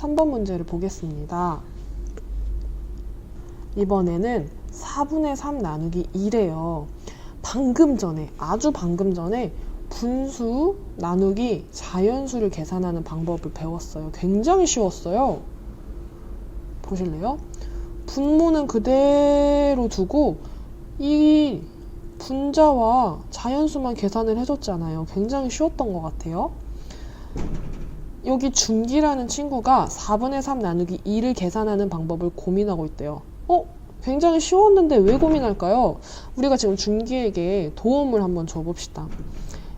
3번 문제를 보겠습니다. 이번에는 4분의 3 나누기 2래요. 방금 전에, 아주 방금 전에 분수 나누기 자연수를 계산하는 방법을 배웠어요. 굉장히 쉬웠어요. 보실래요? 분모는 그대로 두고 이 분자와 자연수만 계산을 해줬잖아요. 굉장히 쉬웠던 것 같아요. 여기 준기라는 친구가 4분의 3 나누기 2를 계산하는 방법을 고민하고 있대요. 어? 굉장히 쉬웠는데 왜 고민할까요? 우리가 지금 준기에게 도움을 한번 줘봅시다.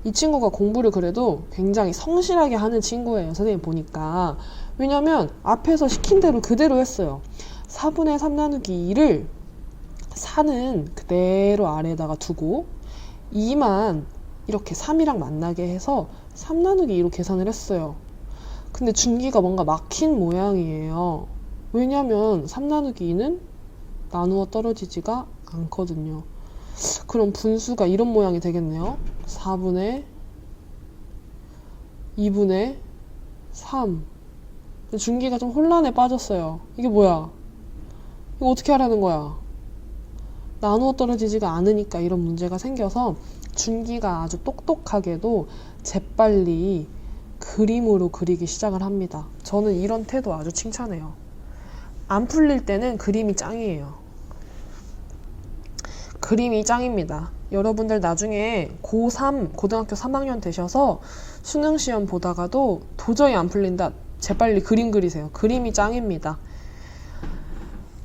이 친구가 공부를 그래도 굉장히 성실하게 하는 친구예요. 선생님 보니까. 왜냐면 앞에서 시킨 대로 그대로 했어요. 4분의 3 나누기 2를 4는 그대로 아래에다가 두고 2만 이렇게 3이랑 만나게 해서 3 나누기 2로 계산을 했어요. 근데 준기가 뭔가 막힌 모양이에요. 왜냐면 3 나누기 2는 나누어 떨어지지가 않거든요. 그럼 분수가 이런 모양이 되겠네요. 4분의 2분의 3. 준기가 좀 혼란에 빠졌어요. 이게 뭐야? 이거 어떻게 하라는 거야? 나누어 떨어지지가 않으니까 이런 문제가 생겨서 준기가 아주 똑똑하게도 재빨리 그림으로 그리기 시작을 합니다. 저는 이런 태도 아주 칭찬해요. 안 풀릴 때는 그림이 짱이에요. 그림이 짱입니다. 여러분들 나중에 고3, 고등학교 3학년 되셔서 수능 시험 보다가도 도저히 안 풀린다. 재빨리 그림 그리세요. 그림이 짱입니다.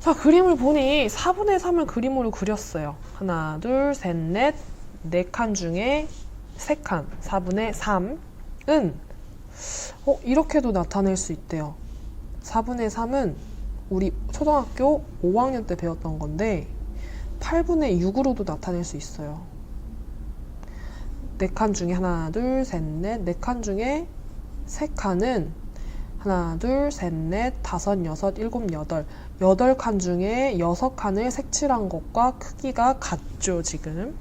자, 그림을 보니 4분의 3을 그림으로 그렸어요. 하나, 둘, 셋, 넷, 네 칸 중에 세 칸, 4분의 3은 어, 이렇게도 나타낼 수 있대요. 4분의 3은 우리 초등학교 5학년 때 배웠던 건데 8분의 6으로도 나타낼 수 있어요. 네 칸 중에 하나, 둘, 셋, 넷, 네 칸 중에 세 칸은 하나, 둘, 셋, 넷, 다섯, 여섯, 일곱, 여덟. 여덟 칸 중에 여섯 칸을 색칠한 것과 크기가 같죠, 지금.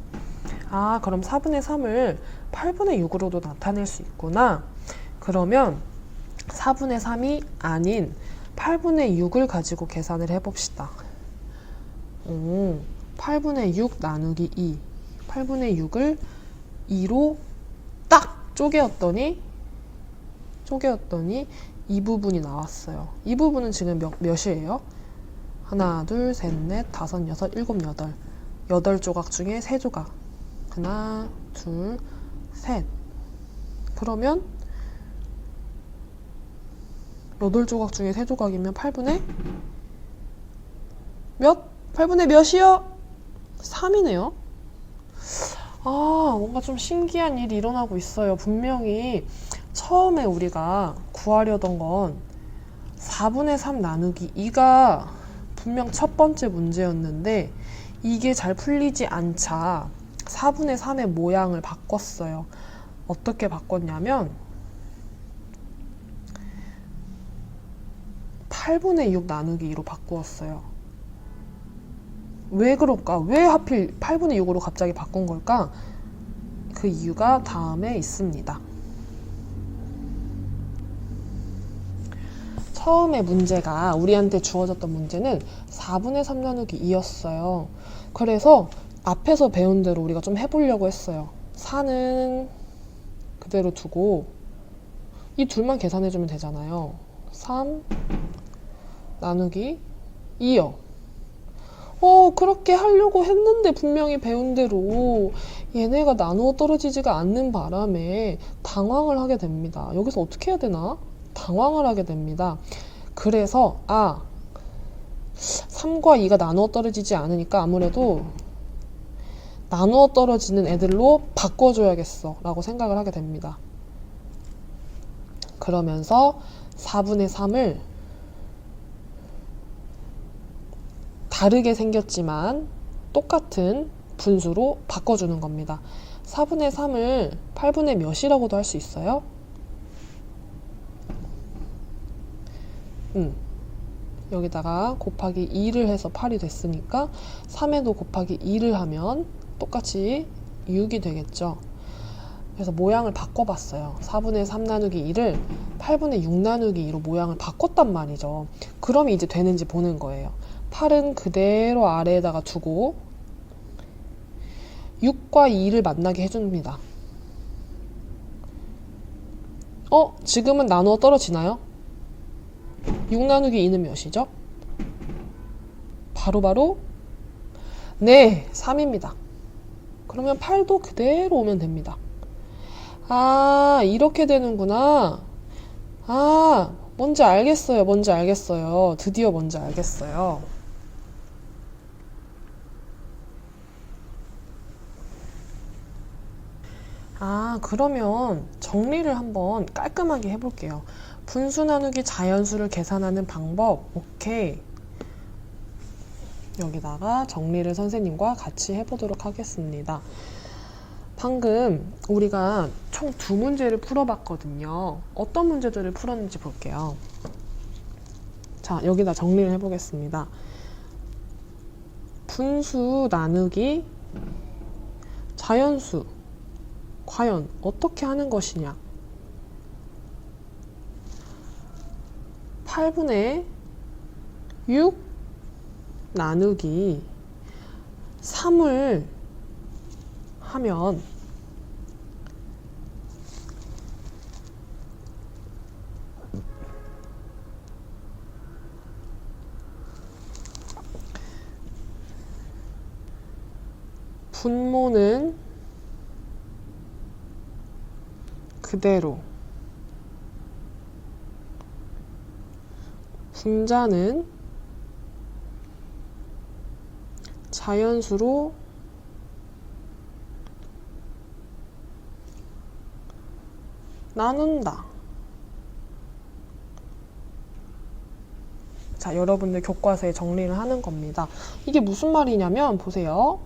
아, 그럼 4분의 3을 8분의 6으로도 나타낼 수 있구나. 그러면 4분의 3이 아닌 8분의 6을 가지고 계산을 해봅시다. 오, 8분의 6 나누기 2. 8분의 6을 2로 딱 쪼개었더니, 쪼개었더니 이 부분이 나왔어요. 이 부분은 지금 몇, 몇이에요? 하나, 둘, 셋, 넷, 다섯, 여섯, 일곱, 여덟. 여덟 조각 중에 세 조각. 하나, 둘, 셋. 그러면 여덟 조각 중에 세 조각이면 8분의 몇? 8분의 몇이요? 3이네요. 아, 뭔가 좀 신기한 일이 일어나고 있어요. 분명히 처음에 우리가 구하려던 건 4분의 3 나누기 2가 분명 첫 번째 문제였는데 이게 잘 풀리지 않자 4분의 3의 모양을 바꿨어요. 어떻게 바꿨냐면 8분의 6 나누기 2로 바꾸었어요. 왜 그럴까? 왜 하필 8분의 6으로 갑자기 바꾼 걸까? 그 이유가 다음에 있습니다. 처음에 문제가 우리한테 주어졌던 문제는 4분의 3 나누기 2였어요. 그래서 앞에서 배운 대로 우리가 좀 해보려고 했어요. 4는 그대로 두고 이 둘만 계산해주면 되잖아요. 3 나누기 2요. 어, 그렇게 하려고 했는데 분명히 배운 대로 얘네가 나누어 떨어지지가 않는 바람에 당황을 하게 됩니다. 여기서 어떻게 해야 되나? 당황을 하게 됩니다. 그래서 아 3과 2가 나누어 떨어지지 않으니까 아무래도 나누어 떨어지는 애들로 바꿔줘야겠어 라고 생각을 하게 됩니다. 그러면서 4분의 3을 다르게 생겼지만 똑같은 분수로 바꿔주는 겁니다. 4분의 3을 8분의 몇이라고도 할 수 있어요. 음, 여기다가 곱하기 2를 해서 8이 됐으니까 3에도 곱하기 2를 하면 똑같이 6이 되겠죠. 그래서 모양을 바꿔봤어요. 4분의 3 나누기 2를 8분의 6 나누기 2로 모양을 바꿨단 말이죠. 그럼 이제 되는지 보는 거예요. 8은 그대로 아래에다가 두고 6과 2를 만나게 해줍니다. 어? 지금은 나누어 떨어지나요? 6 나누기 2는 몇이죠? 바로 바로 네, 3입니다. 그러면 8도 그대로 오면 됩니다. 아, 이렇게 되는구나. 아, 뭔지 알겠어요. 뭔지 알겠어요. 드디어 뭔지 알겠어요. 아, 그러면 정리를 한번 깔끔하게 해볼게요. 분수 나누기 자연수를 계산하는 방법. 오케이. 여기다가 정리를 선생님과 같이 해보도록 하겠습니다. 방금 우리가 총 두 문제를 풀어봤거든요. 어떤 문제들을 풀었는지 볼게요. 자, 여기다 정리를 해보겠습니다. 분수 나누기 자연수. 과연 어떻게 하는 것이냐? 8분의 6 나누기 3을 하면 분모는 그대로 분자는 자연수로 나눈다. 자, 여러분들 교과서에 정리를 하는 겁니다. 이게 무슨 말이냐면, 보세요.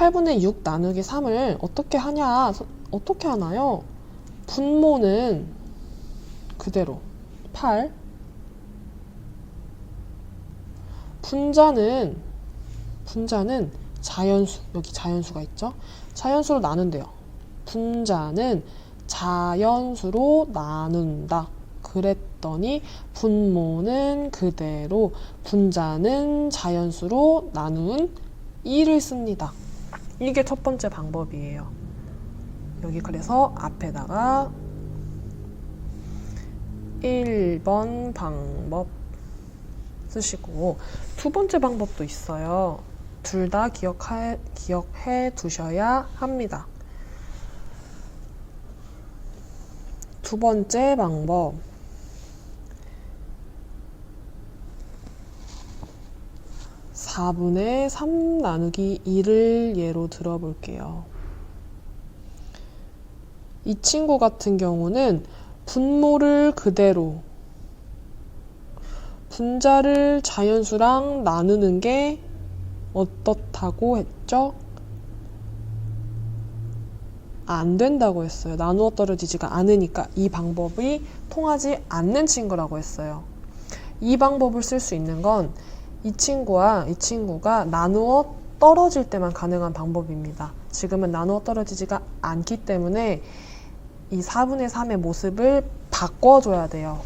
8분의 6 나누기 3을 어떻게 하냐, 서- 어떻게 하나요? 분모는 그대로 8. 분자는, 분자는 자연수, 여기 자연수가 있죠? 자연수로 나눈대요. 분자는 자연수로 나눈다. 그랬더니 분모는 그대로 분자는 자연수로 나눈 2를 씁니다. 이게 첫 번째 방법이에요. 여기 그래서 앞에다가 1번 방법 쓰시고 두 번째 방법도 있어요. 둘 다 기억해, 기억해 두셔야 합니다. 두 번째 방법. 사분의 3 나누기 2를 예로 들어볼게요. 이 친구 같은 경우는 분모를 그대로 분자를 자연수랑 나누는 게 어떻다고 했죠? 안 된다고 했어요. 나누어 떨어지지가 않으니까 이 방법이 통하지 않는 친구라고 했어요. 이 방법을 쓸 수 있는 건 이 친구와 이 친구가 나누어 떨어질 때만 가능한 방법입니다. 지금은 나누어 떨어지지가 않기 때문에 이 4분의 3의 모습을 바꿔줘야 돼요.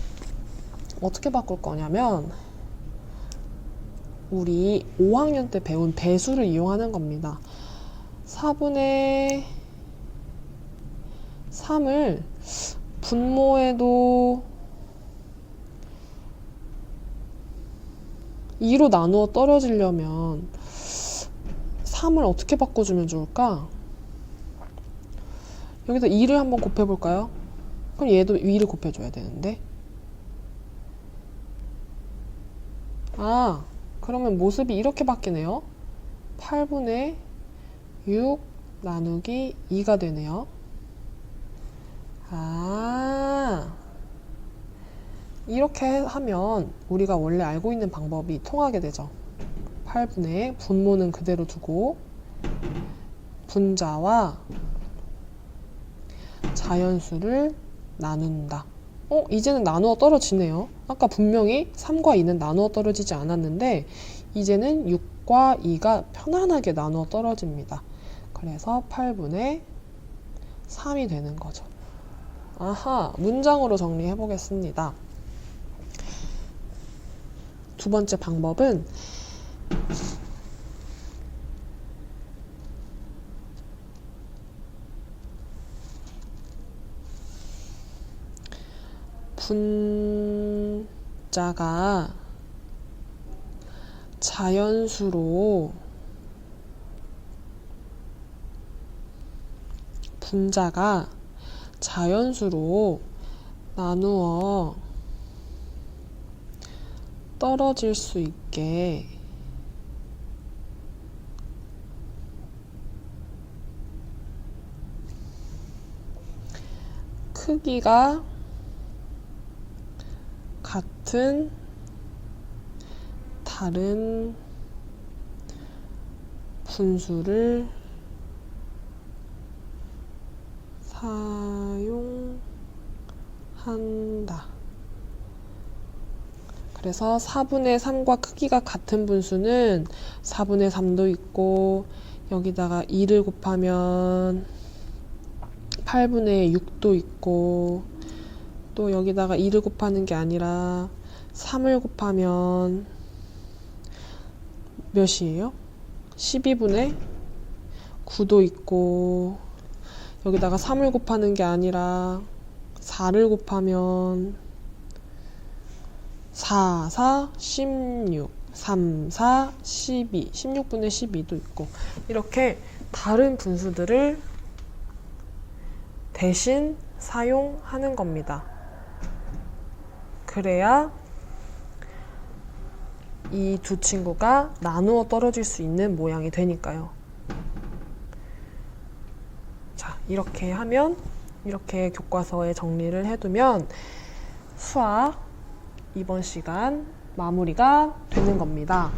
어떻게 바꿀 거냐면 우리 5학년 때 배운 배수를 이용하는 겁니다. 4분의 3을 분모에도 2로 나누어 떨어지려면 3을 어떻게 바꿔주면 좋을까? 여기다 2를 한번 곱해볼까요? 그럼 얘도 2를 곱해줘야 되는데. 아, 그러면 모습이 이렇게 바뀌네요. 8분의 6 나누기 2가 되네요. 아, 이렇게 하면 우리가 원래 알고 있는 방법이 통하게 되죠. 8분의 분모는 그대로 두고 분자와 자연수를 나눈다. 어, 이제는 나누어 떨어지네요. 아까 분명히 3과 2는 나누어 떨어지지 않았는데 이제는 6과 2가 편안하게 나누어 떨어집니다. 그래서 8분의 3이 되는 거죠. 아하, 문장으로 정리해 보겠습니다. 두 번째 방법은 분자가 자연수로 분자가 자연수로 나누어 떨어질 수 있게 크기가 같은 다른 분수를 사용한다. 그래서 4분의 3과 크기가 같은 분수는 4분의 3도 있고 여기다가 2를 곱하면 8분의 6도 있고 또 여기다가 2를 곱하는 게 아니라 3을 곱하면 몇이에요? 12분의 9도 있고 여기다가 3을 곱하는 게 아니라 4를 곱하면 4, 4, 16, 3, 4, 12, 16분의 12도 있고 이렇게 다른 분수들을 대신 사용하는 겁니다. 그래야 이 두 친구가 나누어 떨어질 수 있는 모양이 되니까요. 자, 이렇게 하면 이렇게 교과서에 정리를 해두면 수학 이번 시간 마무리가 되는 겁니다.